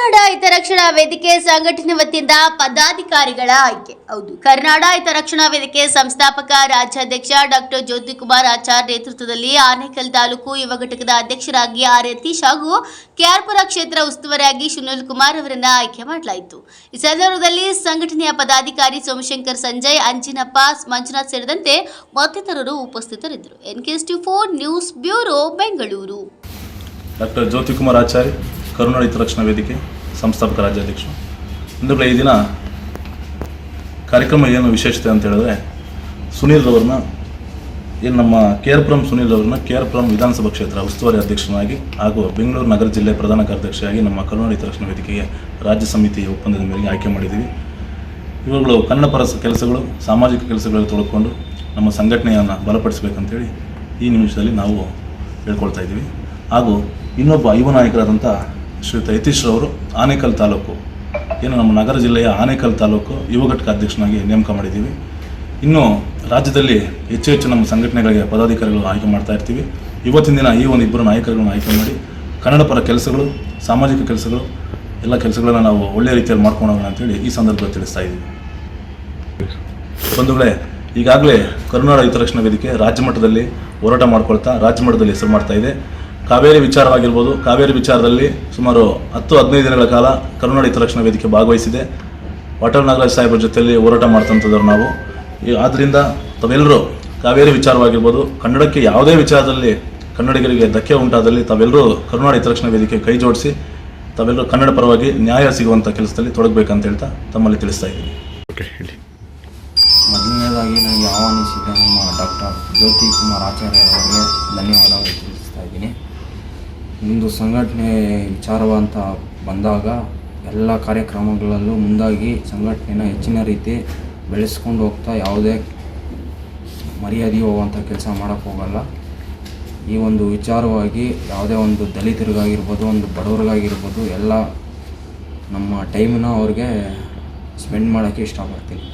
ಕರ್ನಾಡ ಹಿತರಕ್ಷಣಾ ವೇದಿಕೆ ಸಂಘಟನೆ ವತಿಯಿಂದ ಪದಾಧಿಕಾರಿಗಳ ಆಯ್ಕೆ. ಹೌದು, ಕರ್ನಾಡ ಹಿತರಕ್ಷಣಾ ವೇದಿಕೆ ಸಂಸ್ಥಾಪಕ ರಾಜ್ಯಾಧ್ಯಕ್ಷ ಡಾಕ್ಟರ್ ಜ್ಯೋತಿಕುಮಾರ್ ಆಚಾರ್ ನೇತೃತ್ವದಲ್ಲಿ ಆನೇಕಲ್ ತಾಲೂಕು ಯುವ ಘಟಕದ ಅಧ್ಯಕ್ಷರಾಗಿ ಆರ್ ಯತೀಶ್ ಹಾಗೂ ಕೆಆರ್ಪುರ ಕ್ಷೇತ್ರ ಉಸ್ತುವಾರಿಯಾಗಿ ಸುನಿಲ್ ಕುಮಾರ್ ಅವರನ್ನ ಆಯ್ಕೆ ಮಾಡಲಾಯಿತು. ಈ ಸಂದರ್ಭದಲ್ಲಿ ಸಂಘಟನೆಯ ಪದಾಧಿಕಾರಿ ಸೋಮಶಂಕರ್ ಸಂಜಯ್, ಅಂಜಿನಪ್ಪ ಮಂಜುನಾಥ್ ಸೇರಿದಂತೆ ಮತ್ತಿತರರು ಉಪಸ್ಥಿತರಿದ್ದರು. Four news bureau, Bengaluru. Doctor Jyotikumar Acharya Karunada Hitarakshana Vedike ಸಂಸ್ಥಾಪಕ ರಾಜ್ಯಾಧ್ಯಕ್ಷ. ಅಂದರೆ ಈ ದಿನ ಕಾರ್ಯಕ್ರಮ ಏನು ವಿಶೇಷತೆ ಅಂತ ಹೇಳಿದ್ರೆ, ಸುನೀಲ್ ರವರನ್ನ ಏನು ನಮ್ಮ ಕೆ ಆರ್ ಸುನೀಲ್ ರವರನ್ನ ಕೆ ಆರ್ ವಿಧಾನಸಭಾ ಕ್ಷೇತ್ರ ಉಸ್ತುವಾರಿ ಅಧ್ಯಕ್ಷನಾಗಿ ಹಾಗೂ ಬೆಂಗಳೂರು ನಗರ ಜಿಲ್ಲೆ ಪ್ರಧಾನ ಕಾರ್ಯದರ್ಶಿಯಾಗಿ ನಮ್ಮ ಕರುನಾಡ ಹಿತರಕ್ಷಣಾ ವೇದಿಕೆಗೆ ರಾಜ್ಯ ಸಮಿತಿ ಒಪ್ಪಂದದ ಮೇರೆಗೆ ಆಯ್ಕೆ ಮಾಡಿದ್ದೀವಿ. ಇವುಗಳು ಕನ್ನಡ ಪರ ಕೆಲಸಗಳು, ಸಾಮಾಜಿಕ ಕೆಲಸಗಳಲ್ಲಿ ತೊಡಕೊಂಡು ನಮ್ಮ ಸಂಘಟನೆಯನ್ನು ಬಲಪಡಿಸಬೇಕಂತೇಳಿ ಈ ನಿಮಿಷದಲ್ಲಿ ನಾವು ಹೇಳ್ಕೊಳ್ತಾ ಇದ್ದೀವಿ. ಹಾಗೂ ಇನ್ನೊಬ್ಬ ಯುವ ನಾಯಕರಾದಂಥ ಶ್ರೀಯುತ ಯತೀಶ್ ರವರು ಆನೇಕಲ್ ತಾಲೂಕು, ಏನು ನಮ್ಮ ನಗರ ಜಿಲ್ಲೆಯ ಆನೇಕಲ್ ತಾಲೂಕು ಯುವ ಘಟಕ ಅಧ್ಯಕ್ಷನಾಗಿ ನೇಮಕ ಮಾಡಿದ್ದೀವಿ. ಇನ್ನು ರಾಜ್ಯದಲ್ಲಿ ಹೆಚ್ಚು ಹೆಚ್ಚು ನಮ್ಮ ಸಂಘಟನೆಗಳಿಗೆ ಪದಾಧಿಕಾರಿಗಳು ಆಯ್ಕೆ ಮಾಡ್ತಾ ಇರ್ತೀವಿ. ಇವತ್ತಿನ ದಿನ ಈ ಒಂದು ಇಬ್ಬರು ನಾಯಕರುಗಳನ್ನು ಆಯ್ಕೆ ಮಾಡಿ ಕನ್ನಡ ಪರ ಕೆಲಸಗಳು, ಸಾಮಾಜಿಕ ಕೆಲಸಗಳು, ಎಲ್ಲ ಕೆಲಸಗಳನ್ನು ನಾವು ಒಳ್ಳೆಯ ರೀತಿಯಲ್ಲಿ ಮಾಡ್ಕೊಂಡು ಹೋಗೋಣ ಅಂತೇಳಿ ಈ ಸಂದರ್ಭದಲ್ಲಿ ತಿಳಿಸ್ತಾ ಇದ್ದೀವಿ. ಬಂಧುಗಳೇ, ಈಗಾಗಲೇ ಕರುನಾಡ ಹಿತರಕ್ಷಣಾ ವೇದಿಕೆ ರಾಜ್ಯ ಮಟ್ಟದಲ್ಲಿ ಹೋರಾಟ ಮಾಡ್ಕೊಳ್ತಾ ರಾಜ್ಯ ಮಟ್ಟದಲ್ಲಿ ಹೆಸರು ಮಾಡ್ತಾ ಇದೆ. ಕಾವೇರಿ ವಿಚಾರವಾಗಿರ್ಬೋದು. ಕಾವೇರಿ ವಿಚಾರದಲ್ಲಿ ಸುಮಾರು ಹತ್ತು ಹದಿನೈದು ದಿನಗಳ ಕಾಲ ಕರುನಾಡ ಹಿತರಕ್ಷಣಾ ವೇದಿಕೆ ಭಾಗವಹಿಸಿದೆ. ವಾಟರ್ ನಾಗರಾಜ್ ಸಾಹೇಬ್ರ ಜೊತೆಯಲ್ಲಿ ಹೋರಾಟ ಮಾಡ್ತಂಥದ್ದರು ನಾವು. ಈ ಆದ್ದರಿಂದ ತಾವೆಲ್ಲರೂ ಕಾವೇರಿ ವಿಚಾರವಾಗಿರ್ಬೋದು ಕನ್ನಡಕ್ಕೆ ಯಾವುದೇ ವಿಚಾರದಲ್ಲಿ ಕನ್ನಡಿಗರಿಗೆ ಧಕ್ಕೆ ಉಂಟಾದಲ್ಲಿ ತಾವೆಲ್ಲರೂ ಕರುನಾಡ ಹಿತರಕ್ಷಣಾ ವೇದಿಕೆ ಕೈ ಜೋಡಿಸಿ ತಾವೆಲ್ಲರೂ ಕನ್ನಡ ಪರವಾಗಿ ನ್ಯಾಯ ಸಿಗುವಂಥ ಕೆಲಸದಲ್ಲಿ ತೊಡಗಬೇಕಂತ ಹೇಳ್ತಾ ತಮ್ಮಲ್ಲಿ ತಿಳಿಸ್ತಾ ಇದ್ದೀನಿ. ಮೊದಲನೇದಾಗಿ ನನಗೆ ಆಹ್ವಾನಿಸಿದ ನಮ್ಮ ಡಾಕ್ಟರ್ ಜ್ಯೋತಿ ಕುಮಾರ್ ಆಚಾರ್ಯ ಅವರಿಗೆ ಧನ್ಯವಾದಗಳು ತಿಳಿಸ್ತಾ ಇದ್ದೀನಿ. ಒಂದು ಸಂಘಟನೆ ವಿಚಾರವಂತ ಬಂದಾಗ ಎಲ್ಲ ಕಾರ್ಯಕ್ರಮಗಳಲ್ಲೂ ಮುಂದಾಗಿ ಸಂಘಟನೆನ ಹೆಚ್ಚಿನ ರೀತಿ ಬೆಳೆಸ್ಕೊಂಡು ಹೋಗ್ತಾ ಯಾವುದೇ ಮರ್ಯಾದೆ ಹೋಗುವಂಥ ಕೆಲಸ ಮಾಡೋಕ್ಕೆ ಹೋಗಲ್ಲ. ಈ ಒಂದು ವಿಚಾರವಾಗಿ ಯಾವುದೇ ಒಂದು ದಲಿತರಿಗಾಗಿರ್ಬೋದು, ಒಂದು ಬಡವರಿಗಾಗಿರ್ಬೋದು ಎಲ್ಲ ನಮ್ಮ ಟೈಮನ್ನ ಅವ್ರಿಗೆ ಸ್ಪೆಂಡ್ ಮಾಡೋಕ್ಕೆ ಇಷ್ಟಪಡ್ತೀನಿ.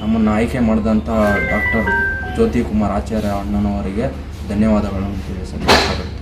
ನಮ್ಮನ್ನು ಆಯ್ಕೆ ಮಾಡಿದಂಥ ಡಾಕ್ಟರ್ ಜ್ಯೋತಿ ಕುಮಾರ್ ಆಚಾರ್ಯ ಅಣ್ಣನವರಿಗೆ ಧನ್ಯವಾದಗಳನ್ನು ಇಷ್ಟಪಡ್ತೀನಿ